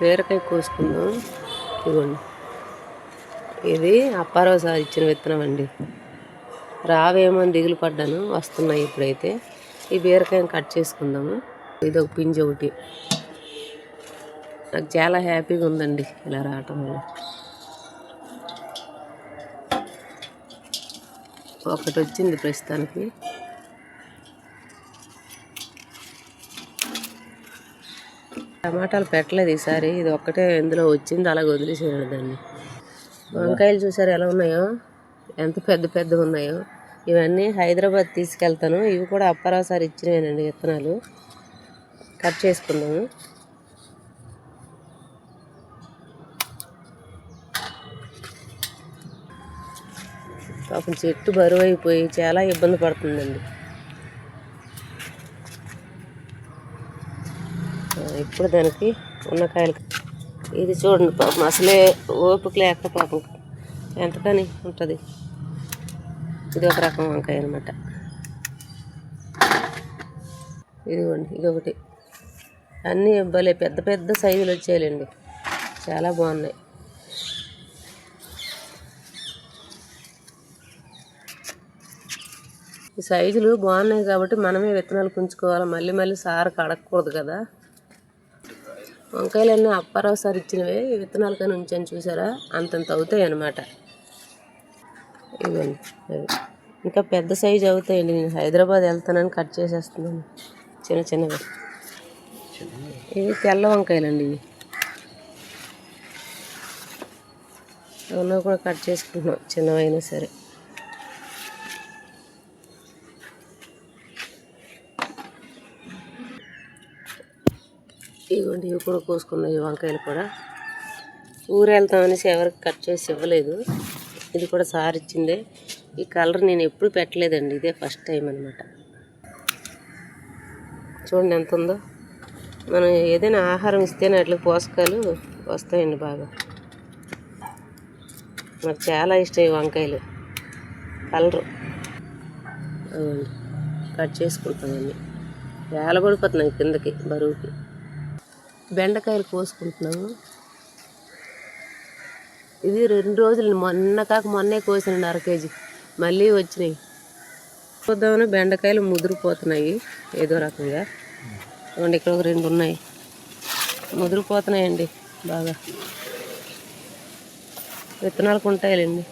బీరకాయ కోసుకుందాం. ఇదిగోండి. ఇది అప్పారావు సార్ ఇచ్చిన విత్తనం అండి. రావేమో అని దిగులు పడ్డాను వస్తున్నాయి ఇప్పుడైతే. ఈ బీరకాయని కట్ చేసుకుందాము. ఇది ఒక పింజ ఒకటి. నాకు చాలా హ్యాపీగా ఉందండి ఇలా రావటం వల్ల. ఒకటి వచ్చింది ప్రస్తుతానికి. టమాటాలు పెట్టలేదు ఈసారి. ఇది ఒక్కటే ఇందులో వచ్చింది అలాగ వదిలేసేయాలి దాన్ని. వంకాయలు చూసారు ఎలా ఉన్నాయో? ఎంత పెద్ద పెద్ద ఉన్నాయో. ఇవన్నీ హైదరాబాద్ తీసుకెళ్తాను. ఇవి కూడా అప్పారావు సార్ ఇచ్చినవేనండి విత్తనాలు. కట్ చేసుకున్నాము పాపం చెట్టు బరువు అయిపోయి చాలా ఇబ్బంది పడుతుందండి. ఇప్పుడు దానికి ఉన్న కాయలు ఇది చూడండి పాపం అసలే ఓపిక లేక పాపం. ఎంతకని ఉంటుంది? ఇది ఒక రకం వంకాయ అనమాట ఇదిగోండి ఇది ఒకటి అన్నీ భలే పెద్ద పెద్ద సైజులు వచ్చేయాలండి. చాలా బాగున్నాయి. ఈ సైజులు బాగున్నాయి కాబట్టి మనమే విత్తనాలు కుంచుకోవాలి. మళ్ళీ మళ్ళీ సార్ కడగకూడదు కదా. వంకాయలన్నీ అప్పారావు సార్ ఇచ్చినవే విత్తనాలు కానీ ఉంచాను చూసారా? అంతంత అవుతాయి అన్నమాట ఇవ్వండి ఇంకా పెద్ద సైజు అవుతాయండి. నేను హైదరాబాద్ వెళ్తానని కట్ చేసేస్తున్నాను. చిన్న చిన్నవి. ఇవి తెల్ల వంకాయలండి ఇవి. కూడా కట్ చేసుకుంటున్నాం. చిన్నవైనా సరే. ఇవ్వండి ఇవి కూడా కోసుకున్నాయి ఈ వంకాయలు కూడా. ఊరు వెళ్తామనేసి ఎవరికి కట్ చేసి ఇవ్వలేదు. ఇది కూడా సార్ ఇచ్చిందే. ఈ కలర్ నేను ఎప్పుడు పెట్టలేదండి. ఇదే ఫస్ట్ టైం అనమాట చూడండి ఎంత ఉందో. మనం ఏదైనా ఆహారం ఇస్తేనే అట్లా పోషకాలు వస్తాయండి బాగా. నాకు చాలా ఇష్టం ఈ వంకాయలు. కలరు. కట్ చేసుకుంటానండి వేలబడిపోతున్నాయి కిందకి బరువుకి. బెండకాయలు కోసుకుంటున్నాము. ఇది రెండు రోజులు మొన్న కాక మొన్నే కోసిన అర కేజీ. మళ్ళీ వచ్చినాయి. చూద్దామని బెండకాయలు ముదిరిపోతున్నాయి. ఏదో రకంగా. చూడండి ఇక్కడ ఒక రెండు ఉన్నాయి. ముదిరిపోతున్నాయండి బాగా. విత్తనాలకు ఉంటాయండి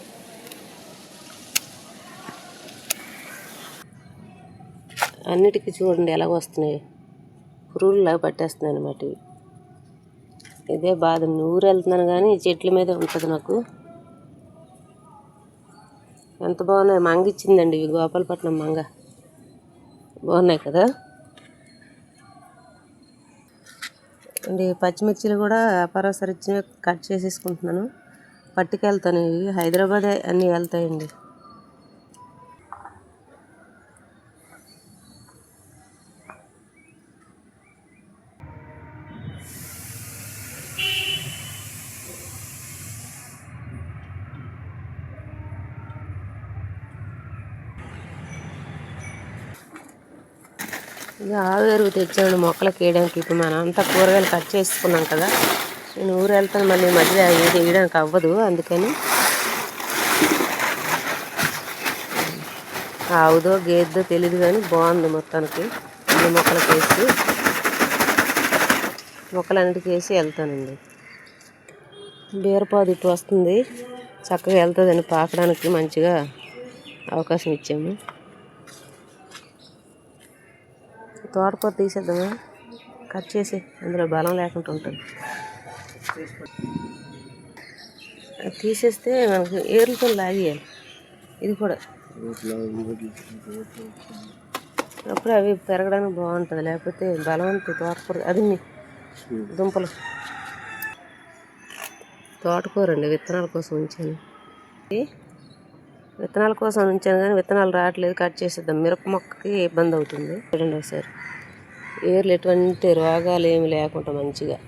అన్నిటికీ చూడండి ఎలా వస్తున్నాయి. పురుగులాగా పట్టేస్తున్నాయి అన్నమాట ఇవి. ఇదే బాధ ఊరు వెళ్తున్నాను కానీ చెట్ల మీదే ఉంటుంది నాకు. ఎంత బాగున్నాయి? మంగ ఇచ్చిందండి ఇవి గోపాలపట్నం మంగ. బాగున్నాయి కదా? అండి పచ్చిమిర్చిలు కూడా వ్యాపారస్తులు ఇచ్చిన కట్ చేసేసుకుంటున్నాను. పట్టుకెళ్తాను ఇవి. హైదరాబాదే అన్నీ వెళ్తాయండి. ఇది ఎరువు తెచ్చాను మొక్కలకు వేయడానికి ఇప్పుడు మనం అంతా కూరగాయలు కట్ చేసుకున్నాం కదా. నేను ఊరు వెళ్తాను మళ్ళీ మధ్య ఏది వేయడానికి అవ్వదు అందుకని. ఆవుదో గేద్దో తెలియదు కానీ బాగుంది మొత్తానికి. అన్ని మొక్కలకు వేసి మొక్కలన్నిటికీ వేసి వెళ్తానండి. బీరపాదు ఇటు వస్తుంది. చక్కగా వెళ్తుందని పాకడానికి మంచిగా అవకాశం ఇచ్చాము. తోటకూర తీసేద్దామా కట్ చేసి అందులో బలం లేకుండా ఉంటుంది. తీసేస్తే మనకు ఏర్లతో లాగేయాలి. ఇది కూడా. అప్పుడు అవి పెరగడానికి బాగుంటుంది. లేకపోతే బలవంత తోటకూర అది దుంపలు. తోటకూర అండి విత్తనాల కోసం ఉంచాను. విత్తనాల కోసం ఉంచాను కానీ విత్తనాలు రావట్లేదు. కట్ చేసేద్దాం. మిరప మొక్కకి ఇబ్బంది అవుతుంది. చూడండి ఒకసారి. ఏర్లు ఎటువంటి రోగాలు ఏమి లేకుండా మంచిగా.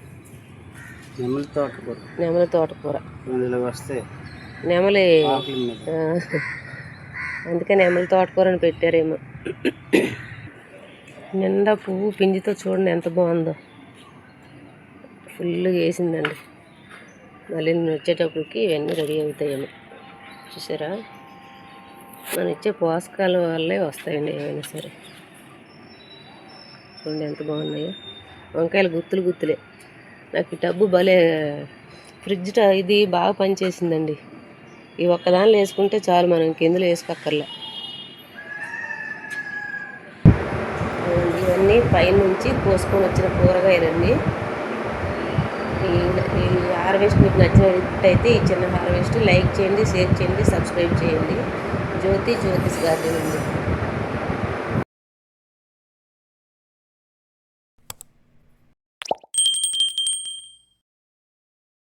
నెమలి తోటకూర. నెమలి తోటకూర. వస్తే నెమలి అందుకే నెమలి తోటకూర అని పెట్టారేమో. నిండా పువ్వు పింజితో చూడండి ఎంత బాగుందో. ఫుల్గా వేసిందండి. మళ్ళీ వచ్చేటప్పటికి ఇవన్నీ రెడీ అవుతాయేమో. చూసారా? మనం ఇచ్చే పోషకాల వల్లే వస్తాయండి ఏమైనా సరే. చూడండి ఎంత బాగున్నాయో. వంకాయలు గుత్తులు గుత్తులే. నాకు ఈ టబ్బు భలే ఫ్రిడ్జ్ ఇది బాగా పనిచేసిందండి. ఈ ఒక్కదానిలో వేసుకుంటే చాలు మనం ఇంకెందులో వేసుకోక్కర్లే. ఇవన్నీ పైనుంచి కోసుకొని వచ్చిన కూరగాయలండి ఈ ఈ హార్వెస్ట్ మీకు నచ్చినట్టయితే ఈ చిన్న హార్వెస్ట్ లైక్ చేయండి షేర్ చేయండి సబ్స్క్రైబ్ చేయండి. జ్యోతి జ్యోతిష్ గార్డెన్ అండి